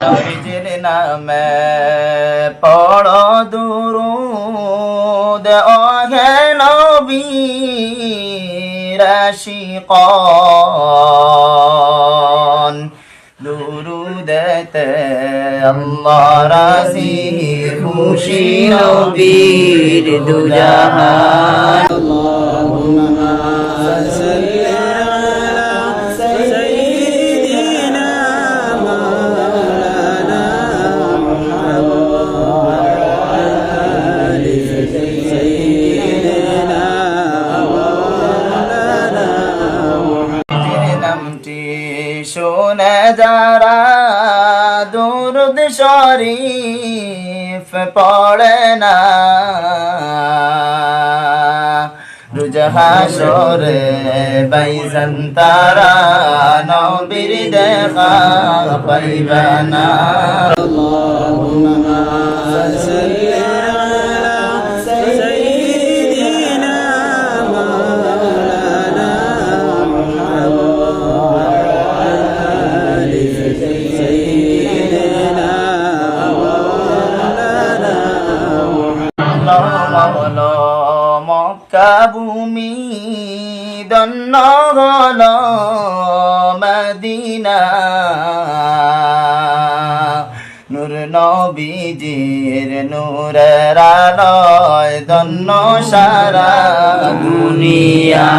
নবীজির নামে পড় দুরুদ ওহে নবীর আশিকান দুরুদেতে আল্লাহ রাজি খুশি নবীর দুজাহান। যারা দুরুদ শরীফ পড়ে না রুজহাসরে বাইজন তারা নবীর দেখা পাইবে না। মহল মক্কা ভূমি দন্ন হল মদিনা। নূর নবীজির নূরের আলয় দন্ন সারা দুনিয়া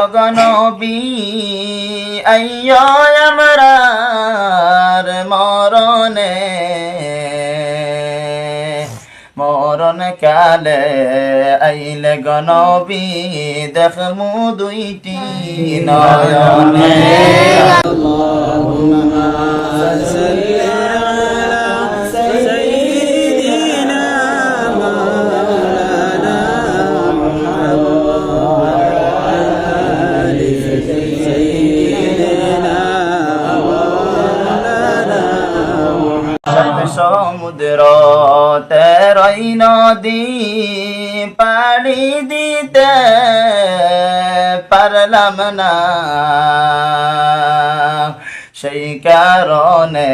আইয়ো গনবী আইয়ো আমরার মরণে। মরণ কালে আইলে গনবী দেখমু দুইটি নয়নে। সমুদ্র তেরই নদী পাড়ি দিতে পারলাম না। সেই কারণে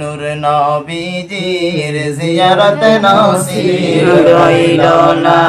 নূর নবীজির জিয়ারত নসিব রইল না।